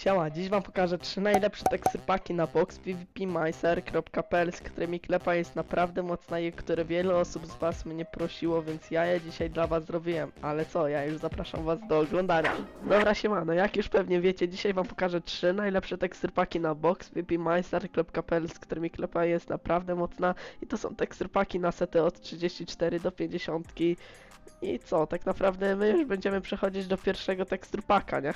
Siema, dziś wam pokażę trzy najlepsze tekstypaki na box pvpmeister.pl, z którymi klepa jest naprawdę mocna i które wiele osób z was mnie prosiło, więc ja je dzisiaj dla was zrobiłem. Ale co, ja już zapraszam was do oglądania. Dobra siemano, jak już pewnie wiecie, dzisiaj wam pokażę trzy najlepsze tekstypaki na box pvpmeister.pl, z którymi klepa jest naprawdę mocna i to są tekstypaki na sety od 34 do 50 i co, tak naprawdę my już będziemy przechodzić do pierwszego teksturpaka, nie?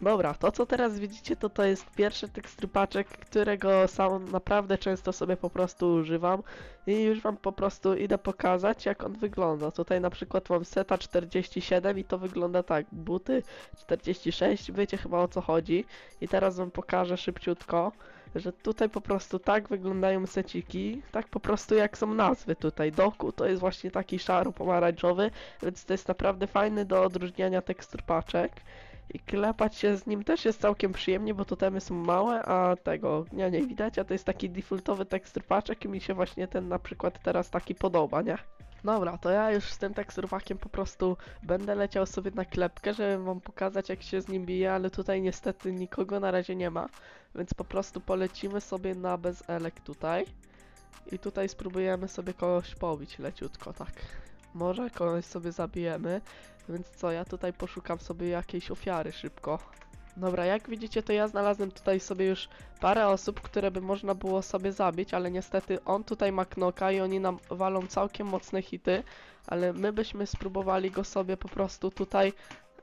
Dobra, to co teraz widzicie, to to jest pierwszy tekstupaczek, którego sam naprawdę często sobie po prostu używam i już wam po prostu idę pokazać jak on wygląda. Tutaj na przykład mam seta 47 i to wygląda tak, buty 46, wiecie chyba o co chodzi i teraz wam pokażę szybciutko, że tutaj po prostu tak wyglądają seciki, tak po prostu jak są nazwy tutaj. Doku to jest właśnie taki szaro-pomarańczowy, więc to jest naprawdę fajny do odróżniania tekstur paczek. I klepać się z nim też jest całkiem przyjemnie, bo totemy są małe, a tego ognia nie widać, a to jest taki defaultowy tekstur paczek i mi się właśnie ten na przykład teraz taki podoba, nie? Dobra, to ja już z tym teksturpakiem po prostu będę leciał sobie na klepkę, żeby wam pokazać jak się z nim bije, ale tutaj niestety nikogo na razie nie ma, więc po prostu polecimy sobie na bezelek tutaj i tutaj spróbujemy sobie kogoś pobić leciutko, tak. Może kogoś sobie zabijemy, więc co, ja tutaj poszukam sobie jakiejś ofiary szybko. Dobra, jak widzicie, to ja znalazłem tutaj sobie już parę osób, które by można było sobie zabić, ale niestety on tutaj ma knoka i oni nam walą całkiem mocne hity, ale my byśmy spróbowali go sobie po prostu tutaj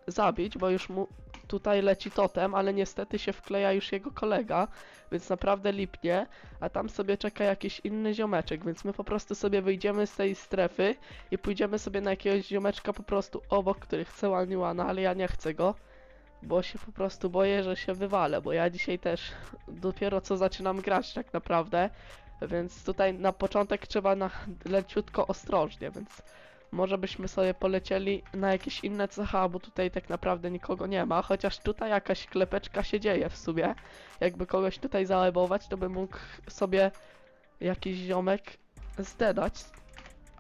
zabić, bo już mu tutaj leci totem, ale niestety się wkleja już jego kolega, więc naprawdę lipnie, a tam sobie czeka jakiś inny ziomeczek, więc my po prostu sobie wyjdziemy z tej strefy i pójdziemy sobie na jakiegoś ziomeczka po prostu obok, który chce one ale ja nie chcę go, bo się po prostu boję, że się wywalę, bo ja dzisiaj też dopiero co zaczynam grać tak naprawdę, więc tutaj na początek trzeba na leciutko ostrożnie, więc może byśmy sobie polecieli na jakieś inne cecha, bo tutaj tak naprawdę nikogo nie ma, chociaż tutaj jakaś klepeczka się dzieje w sumie. Jakby kogoś tutaj zalebować, to by mógł sobie jakiś ziomek zdedać,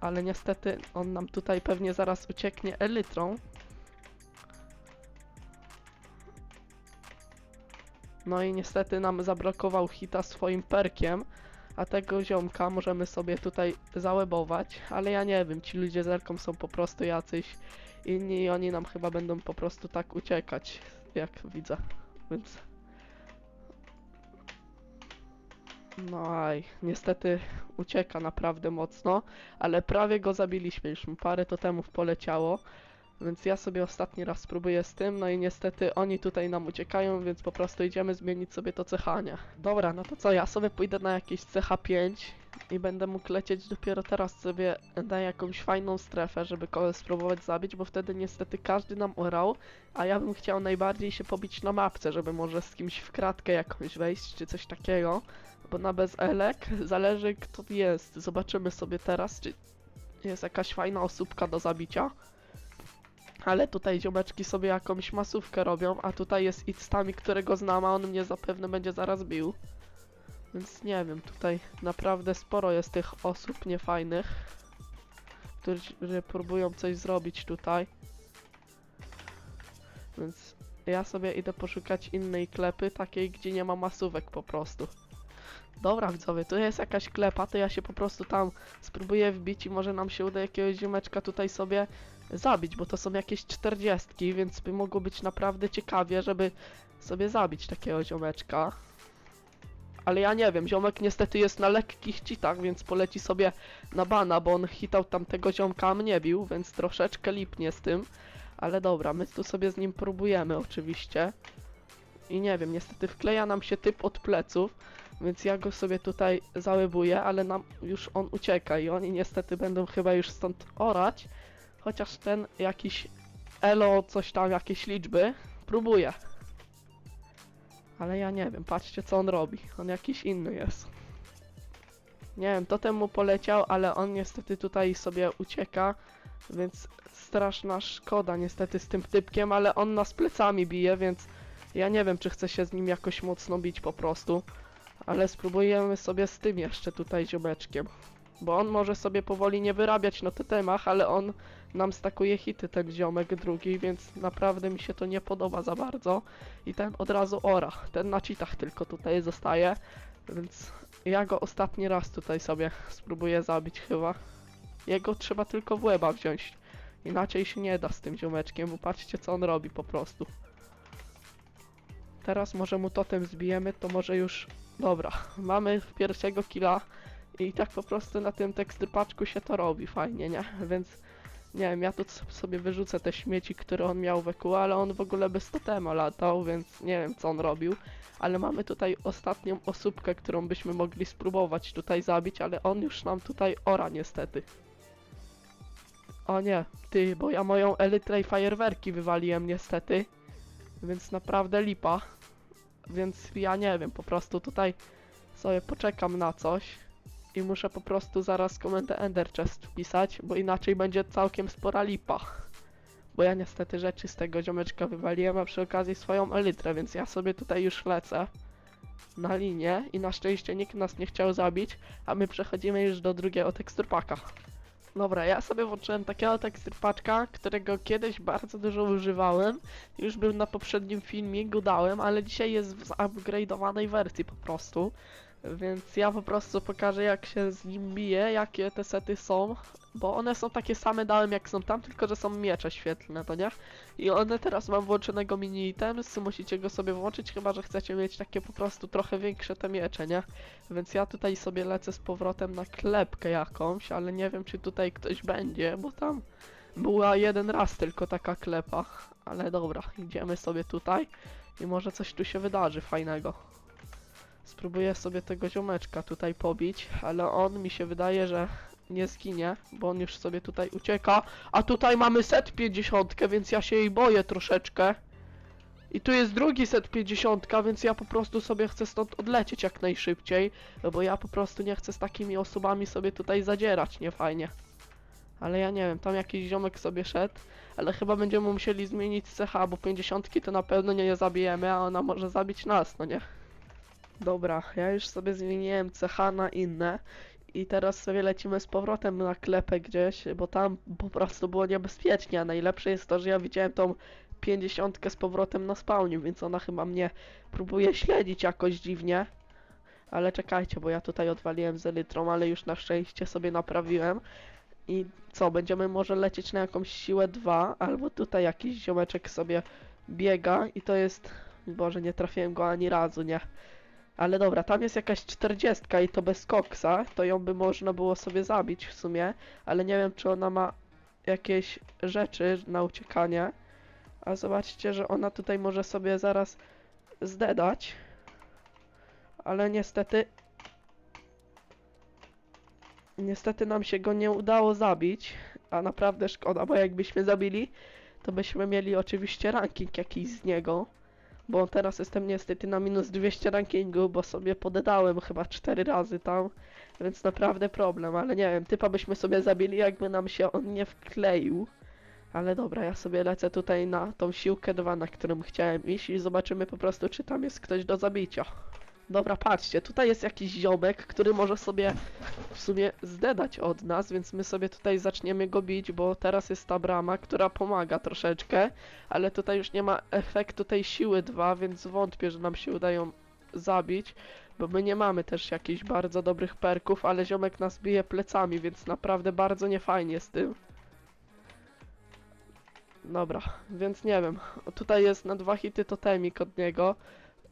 ale niestety on nam tutaj pewnie zaraz ucieknie elytrą. No i niestety nam zablokował hita swoim perkiem, a tego ziomka możemy sobie tutaj załebować, ale ja nie wiem, ci ludzie zerką są po prostu jacyś inni i oni nam chyba będą po prostu tak uciekać, jak widzę, więc... No aj, niestety ucieka naprawdę mocno, ale prawie go zabiliśmy, już mu parę totemów poleciało, więc ja sobie ostatni raz spróbuję z tym, no i niestety oni tutaj nam uciekają, więc po prostu idziemy zmienić sobie to cechanie. Dobra, no to co, ja sobie pójdę na jakieś CH5 i będę mógł lecieć dopiero teraz sobie na jakąś fajną strefę, żeby kogoś spróbować zabić, bo wtedy niestety każdy nam orał, a ja bym chciał najbardziej się pobić na mapce, żeby może z kimś w kratkę jakąś wejść, czy coś takiego, bo na bezelek zależy kto jest. Zobaczymy sobie teraz, czy jest jakaś fajna osóbka do zabicia. Ale tutaj ziomeczki sobie jakąś masówkę robią, a tutaj jest Itstami, którego znam, a on mnie zapewne będzie zaraz bił. Więc nie wiem, tutaj naprawdę sporo jest tych osób niefajnych, którzy próbują coś zrobić tutaj. Więc ja sobie idę poszukać innej klepy, takiej gdzie nie ma masówek po prostu. Dobra widzowie, tu jest jakaś klepa, to ja się po prostu tam spróbuję wbić i może nam się uda jakiegoś ziomeczka tutaj sobie zabić, bo to są jakieś 40, więc by mogło być naprawdę ciekawie, żeby sobie zabić takiego ziomeczka. Ale ja nie wiem, ziomek niestety jest na lekkich cheatach, więc poleci sobie na bana, bo on hitał tamtego ziomka, a mnie bił, więc troszeczkę lipnie z tym. Ale dobra, my tu sobie z nim próbujemy oczywiście. I nie wiem, niestety wkleja nam się typ od pleców, więc ja go sobie tutaj załybuję, ale nam już on ucieka i oni niestety będą chyba już stąd orać. Chociaż ten jakiś elo, coś tam, jakieś liczby, próbuje. Ale ja nie wiem, patrzcie co on robi. On jakiś inny jest. Nie wiem, totem mu poleciał, ale on niestety tutaj sobie ucieka, więc straszna szkoda niestety z tym typkiem, ale on nas plecami bije, więc ja nie wiem, czy chcę się z nim jakoś mocno bić po prostu. Ale spróbujemy sobie z tym jeszcze tutaj ziomeczkiem. Bo on może sobie powoli nie wyrabiać na totemach, ale on nam stakuje hity ten ziomek drugi, więc naprawdę mi się to nie podoba za bardzo. I ten od razu ora, ten na cheatach tylko tutaj zostaje, więc ja go ostatni raz tutaj sobie spróbuję zabić chyba. Jego trzeba tylko w łeba wziąć. Inaczej się nie da z tym ziomeczkiem, bo patrzcie co on robi po prostu. Teraz może mu totem zbijemy, to może już... Dobra, mamy pierwszego killa i tak po prostu na tym tekstypaczku się to robi fajnie, nie? Więc nie wiem, ja tu sobie wyrzucę te śmieci, które on miał w EQ, ale on w ogóle bez totema latał, więc nie wiem co on robił. Ale mamy tutaj ostatnią osóbkę, którą byśmy mogli spróbować tutaj zabić, ale on już nam tutaj ora niestety. O nie, ty, bo ja moją Elytrę i fajerwerki wywaliłem niestety. Więc naprawdę lipa. Więc ja nie wiem, po prostu tutaj sobie poczekam na coś. I muszę po prostu zaraz komendę Ender Chest wpisać, bo inaczej będzie całkiem spora lipa. Bo ja niestety rzeczy z tego ziomeczka wywaliłem, a przy okazji swoją elytrę, więc ja sobie tutaj już lecę na linię i na szczęście nikt nas nie chciał zabić, a my przechodzimy już do drugiego teksturpaka. Dobra, ja sobie włączyłem takiego teksturpaczka, którego kiedyś bardzo dużo używałem. Już był na poprzednim filmiku, dałem, ale dzisiaj jest w upgrade'owanej wersji po prostu. Więc ja po prostu pokażę jak się z nim bije, jakie te sety są, bo one są takie same dałem jak są tam, tylko że są miecze świetlne, to nie? I one teraz mam włączonego mini items, musicie go sobie włączyć, chyba że chcecie mieć takie po prostu trochę większe te miecze, nie? Więc ja tutaj sobie lecę z powrotem na klepkę jakąś, ale nie wiem czy tutaj ktoś będzie, bo tam była jeden raz tylko taka klepa. Ale dobra, idziemy sobie tutaj i może coś tu się wydarzy fajnego. Spróbuję sobie tego ziomeczka tutaj pobić, ale on mi się wydaje, że nie zginie, bo on już sobie tutaj ucieka. A tutaj mamy set 50, więc ja się jej boję troszeczkę. I tu jest drugi set 50, więc ja po prostu sobie chcę stąd odlecieć jak najszybciej, no bo ja po prostu nie chcę z takimi osobami sobie tutaj zadzierać, nie fajnie. Ale ja nie wiem, tam jakiś ziomek sobie szedł, ale chyba będziemy musieli zmienić CH, bo 50 to na pewno nie je zabijemy, a ona może zabić nas, no nie? Dobra, ja już sobie zmieniłem CH na inne i teraz sobie lecimy z powrotem na klepę gdzieś, bo tam po prostu było niebezpiecznie, a najlepsze jest to, że ja widziałem tą 50 z powrotem na spawnie, więc ona chyba mnie próbuje śledzić jakoś dziwnie. Ale czekajcie, bo ja tutaj odwaliłem z elytrą, ale już na szczęście sobie naprawiłem. I co, będziemy może lecieć na jakąś siłę 2, albo tutaj jakiś ziomeczek sobie biega i to jest... Boże, nie trafiłem go ani razu, nie? Ale dobra, tam jest jakaś 40 i to bez koksa, to ją by można było sobie zabić w sumie, ale nie wiem czy ona ma jakieś rzeczy na uciekanie. A zobaczcie, że ona tutaj może sobie zaraz zdedać. Ale niestety... Niestety nam się go nie udało zabić, a naprawdę szkoda, bo jakbyśmy zabili, to byśmy mieli oczywiście ranking jakiś z niego. Bo teraz jestem niestety na minus 200 rankingu, bo sobie podedałem chyba 4 razy tam, więc naprawdę problem, ale nie wiem, typa byśmy sobie zabili, jakby nam się on nie wkleił. Ale dobra, ja sobie lecę tutaj na tą siłkę 2, na którą chciałem iść i zobaczymy po prostu, czy tam jest ktoś do zabicia. Dobra, patrzcie, tutaj jest jakiś ziomek, który może sobie w sumie zdedać od nas, więc my sobie tutaj zaczniemy go bić, bo teraz jest ta brama, która pomaga troszeczkę, ale tutaj już nie ma efektu tej siły 2, więc wątpię, że nam się udają zabić, bo my nie mamy też jakichś bardzo dobrych perków, ale ziomek nas bije plecami, więc naprawdę bardzo niefajnie z tym. Dobra, więc nie wiem. Tutaj jest na dwa hity totemik od niego,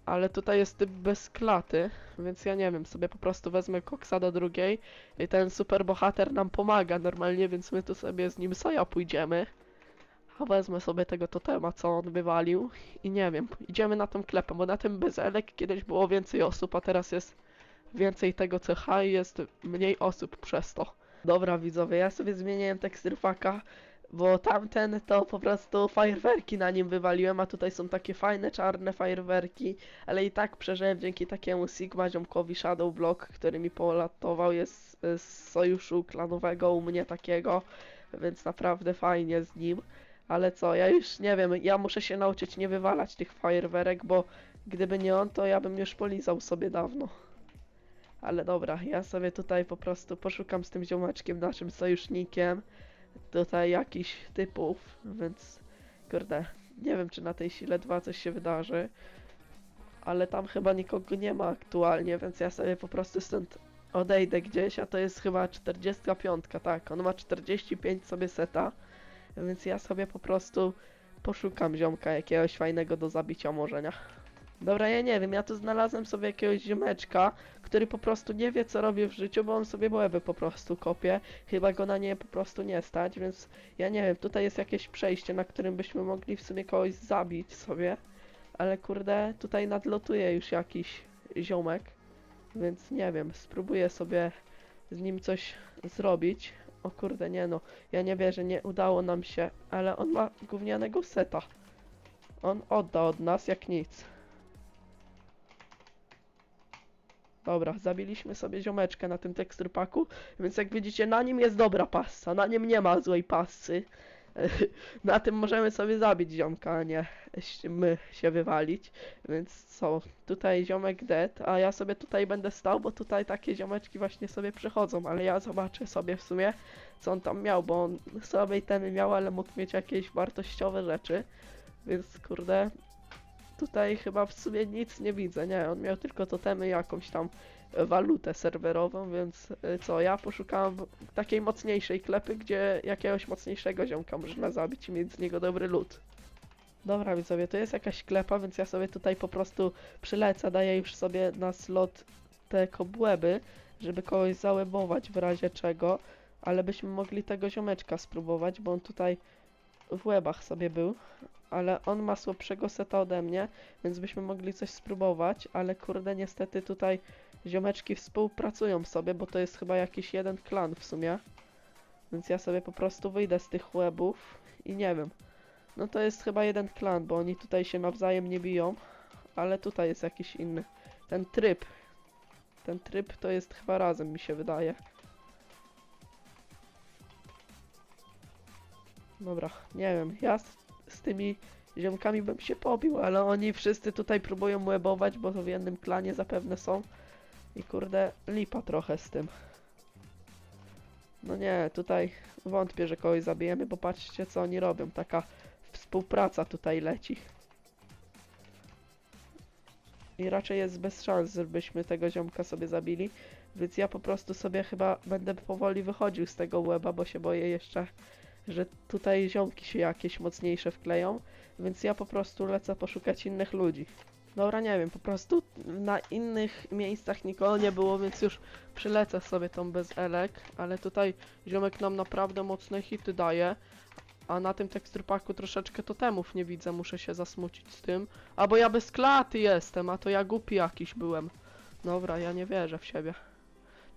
ale tutaj jest typ bez klaty, więc ja nie wiem, sobie po prostu wezmę koksa do drugiej i ten super bohater nam pomaga normalnie, więc my tu sobie z nim soja pójdziemy. A wezmę sobie tego totema, co on wywalił i nie wiem, idziemy na tą klepę, bo na tym bezelek kiedyś było więcej osób, a teraz jest więcej tego CH i jest mniej osób przez to. Dobra widzowie, ja sobie zmieniłem teksturfaka, bo tamten to po prostu fajerwerki na nim wywaliłem, a tutaj są takie fajne czarne fajerwerki, ale i tak przeżyłem dzięki takiemu Sigma ziomkowi Shadow Block, który mi polatował, jest z sojuszu klanowego u mnie takiego, więc naprawdę fajnie z nim. Ale co, ja już nie wiem, ja muszę się nauczyć nie wywalać tych fajerwerek, bo gdyby nie on, to ja bym już polizał sobie dawno. Ale dobra, ja sobie tutaj po prostu poszukam z tym ziomeczkiem, naszym sojusznikiem. Tutaj jakichś typów, więc kurde, nie wiem czy na tej sile 2 coś się wydarzy, ale tam chyba nikogo nie ma aktualnie, więc ja sobie po prostu stąd odejdę gdzieś, a to jest chyba 45, tak, on ma 45 sobie seta, więc ja sobie po prostu poszukam ziomka jakiegoś fajnego do zabicia może, nie? Dobra, ja nie wiem, ja tu znalazłem sobie jakiegoś ziomeczka, który po prostu nie wie co robi w życiu, bo on sobie łeby po prostu kopie, chyba go na nie po prostu nie stać, więc ja nie wiem, tutaj jest jakieś przejście, na którym byśmy mogli w sumie kogoś zabić sobie, ale kurde, tutaj nadlotuje już jakiś ziomek, więc nie wiem, spróbuję sobie z nim coś zrobić. O kurde, nie no, ja nie wierzę, nie udało nam się, ale on ma gównianego seta. On odda od nas jak nic. Dobra, zabiliśmy sobie ziomeczkę na tym teksturpaku, więc jak widzicie na nim jest dobra passa, na nim nie ma złej passy. Na tym możemy sobie zabić ziomka, a nie my się wywalić. Więc co, tutaj ziomek dead, a ja sobie tutaj będę stał, bo tutaj takie ziomeczki właśnie sobie przychodzą, ale ja zobaczę sobie w sumie, co on tam miał, bo on sobie temy miał, ale mógł mieć jakieś wartościowe rzeczy. Więc kurde, tutaj chyba w sumie nic nie widzę, nie, on miał tylko totemy jakąś tam e, walutę serwerową, więc e, co, ja poszukałem takiej mocniejszej klepy, gdzie jakiegoś mocniejszego ziomka można zabić i mieć z niego dobry loot. Dobra widzowie, to jest jakaś klepa, więc ja sobie tutaj po prostu przylecę, daję już sobie na slot te kobłęby, żeby kogoś załebować w razie czego, ale byśmy mogli tego ziomeczka spróbować, bo on tutaj w łebach sobie był, ale on ma słabszego seta ode mnie, więc byśmy mogli coś spróbować, ale kurde niestety tutaj ziomeczki współpracują sobie, bo to jest chyba jakiś jeden klan w sumie. Więc ja sobie po prostu wyjdę z tych łebów i nie wiem. No to jest chyba jeden klan, bo oni tutaj się nawzajem nie biją, ale tutaj jest jakiś inny. Ten tryb. Ten tryb to jest chyba razem mi się wydaje. Dobra, nie wiem, ja z, z tymi ziomkami bym się pobił, ale oni wszyscy tutaj próbują łebować, bo to w jednym klanie zapewne są. I kurde, lipa trochę z tym. No nie, tutaj wątpię, że kogoś zabijemy, bo patrzcie co oni robią. Taka współpraca tutaj leci. I raczej jest bez szans, żebyśmy tego ziomka sobie zabili. Więc ja po prostu sobie chyba będę powoli wychodził z tego łeba, bo się boję jeszcze, że tutaj ziomki się jakieś mocniejsze wkleją. Więc ja po prostu lecę poszukać innych ludzi. Dobra, nie wiem, po prostu na innych miejscach nikogo nie było, więc już przylecę sobie tą bez elek, ale tutaj ziomek nam naprawdę mocne hity daje. A na tym teksturpaku troszeczkę totemów nie widzę, muszę się zasmucić z tym. A bo ja bez klaty jestem, a to ja głupi jakiś byłem. Dobra, ja nie wierzę w siebie.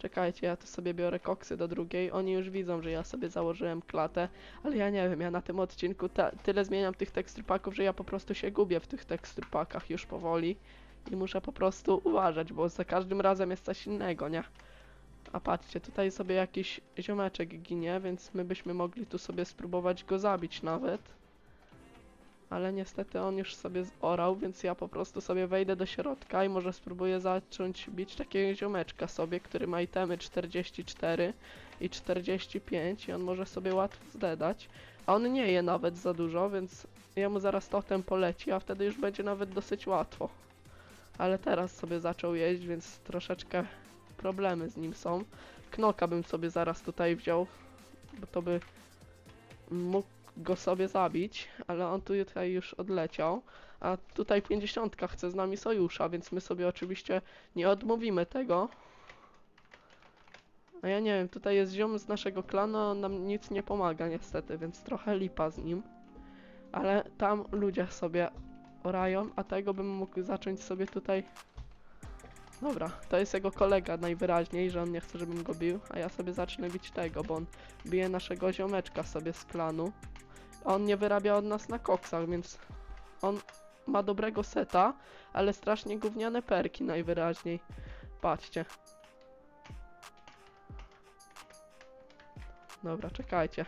Czekajcie, ja tu sobie biorę koksy do drugiej. Oni już widzą, że ja sobie założyłem klatę, ale ja nie wiem, ja na tym odcinku tyle zmieniam tych teksturpaków, że ja po prostu się gubię w tych teksturpakach już powoli. I muszę po prostu uważać, bo za każdym razem jest coś innego, nie? A patrzcie, tutaj sobie jakiś ziomeczek ginie, więc my byśmy mogli tu sobie spróbować go zabić nawet. Ale niestety on już sobie zorał, więc ja po prostu sobie wejdę do środka i może spróbuję zacząć bić takiego ziomeczka sobie, który ma itemy 44 i 45 i on może sobie łatwo zdedać. A on nie je nawet za dużo, więc jemu zaraz totem poleci, a wtedy już będzie nawet dosyć łatwo. Ale teraz sobie zaczął jeść, więc troszeczkę problemy z nim są. Knoka bym sobie zaraz tutaj wziął, bo to by mógł go sobie zabić, ale on tu tutaj już odleciał. A tutaj 50 chce z nami sojusza, więc my sobie oczywiście nie odmówimy tego. A ja nie wiem, tutaj jest ziom z naszego klanu, on nam nic nie pomaga niestety, więc trochę lipa z nim. Ale tam ludzie sobie orają, a tego bym mógł zacząć sobie tutaj Dobra, to jest jego kolega najwyraźniej, że on nie chce, żebym go bił, a ja sobie zacznę bić tego, bo on bije naszego ziomeczka sobie z klanu. On nie wyrabia od nas na koksach, więc on ma dobrego seta, ale strasznie gówniane perki najwyraźniej. Patrzcie. Dobra, czekajcie.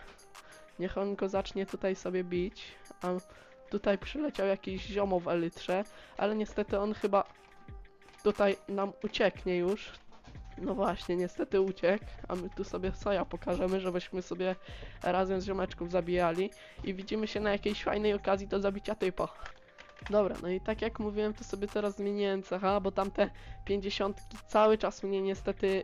Niech on go zacznie tutaj sobie bić, a tutaj przyleciał jakiś ziomo w elytrze, ale niestety on chyba tutaj nam ucieknie już. No właśnie, niestety uciekł, a my tu sobie soja pokażemy, żebyśmy sobie razem z ziomeczków zabijali i widzimy się na jakiejś fajnej okazji do zabicia typa. Dobra, no i tak jak mówiłem, to sobie teraz zmieniłem cecha, bo tamte 50 cały czas mnie niestety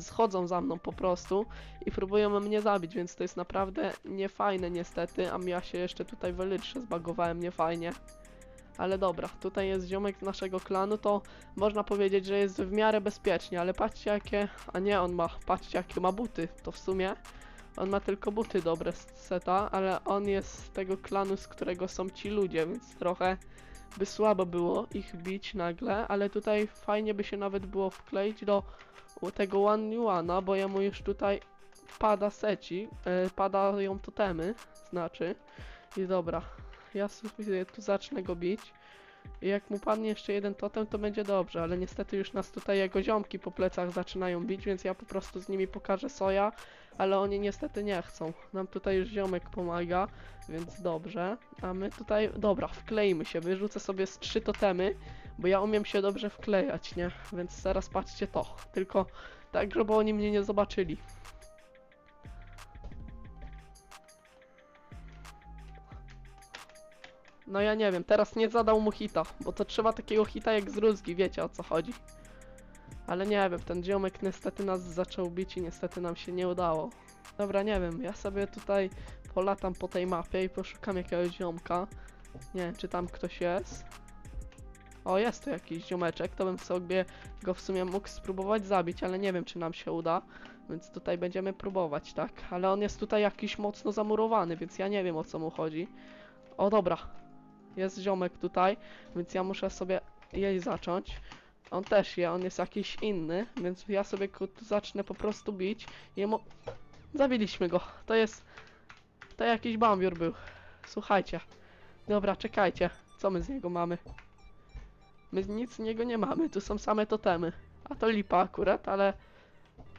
schodzą za mną po prostu i próbują mnie zabić, więc to jest naprawdę niefajne niestety, a ja się jeszcze tutaj w zbagowałem niefajnie. Ale dobra, tutaj jest ziomek z naszego klanu, to można powiedzieć, że jest w miarę bezpiecznie, ale patrzcie jakie, a nie on ma, patrzcie jakie ma buty, to w sumie on ma tylko buty dobre z seta, ale on jest z tego klanu, z którego są ci ludzie, więc trochę by słabo było ich bić nagle, ale tutaj fajnie by się nawet było wkleić do tego One Yuana, bo jemu już tutaj pada seci, e, padają totemy, znaczy. I dobra, ja sobie tu zacznę go bić. I jak mu padnie jeszcze jeden totem, to będzie dobrze, ale niestety już nas tutaj jego ziomki po plecach zaczynają bić, więc ja po prostu z nimi pokażę soja, ale oni niestety nie chcą. Nam tutaj już ziomek pomaga, więc dobrze. A my tutaj, dobra, wkleimy się, wyrzucę sobie z trzy totemy, bo ja umiem się dobrze wklejać, nie? Więc teraz patrzcie to, tylko tak, żeby oni mnie nie zobaczyli. No ja nie wiem, teraz nie zadał mu hita, bo to trzeba takiego hita jak z rózgi, wiecie o co chodzi. Ale nie wiem, ten ziomek niestety nas zaczął bić i niestety nam się nie udało. Dobra, nie wiem, ja sobie tutaj polatam po tej mapie i poszukam jakiegoś ziomka. Nie wiem, czy tam ktoś jest. O, jest tu jakiś ziomeczek, to bym sobie go w sumie mógł spróbować zabić, ale nie wiem, czy nam się uda. Więc tutaj będziemy próbować, tak? Ale on jest tutaj jakiś mocno zamurowany, więc ja nie wiem o co mu chodzi. O, dobra. Jest ziomek tutaj, więc ja muszę sobie jej zacząć. On też je, on jest jakiś inny, więc ja sobie zacznę po prostu bić. Jemu... Zabiliśmy go. To jest... To jakiś bambiur był. Słuchajcie. Dobra, czekajcie. Co my z niego mamy? My nic z niego nie mamy, tu są same totemy. A to lipa akurat, ale...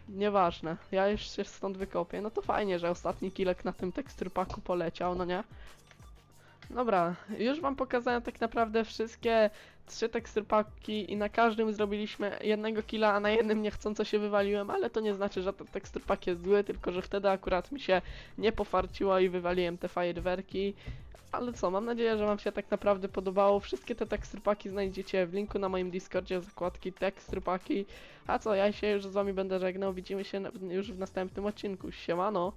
Nieważne, ja już się stąd wykopię. No to fajnie, że ostatni kilek na tym teksturpaku poleciał, no nie? Dobra, już wam pokazałem tak naprawdę wszystkie trzy teksturpaki i na każdym zrobiliśmy jednego killa, a na jednym niechcąco się wywaliłem, ale to nie znaczy, że ten teksturpak jest zły, tylko że wtedy akurat mi się nie pofarciło i wywaliłem te fajerwerki. Ale co, mam nadzieję, że wam się tak naprawdę podobało. Wszystkie te teksturpaki znajdziecie w linku na moim Discordzie, zakładki teksturpaki. A co, ja się już z wami będę żegnał, widzimy się już w następnym odcinku. Siemano!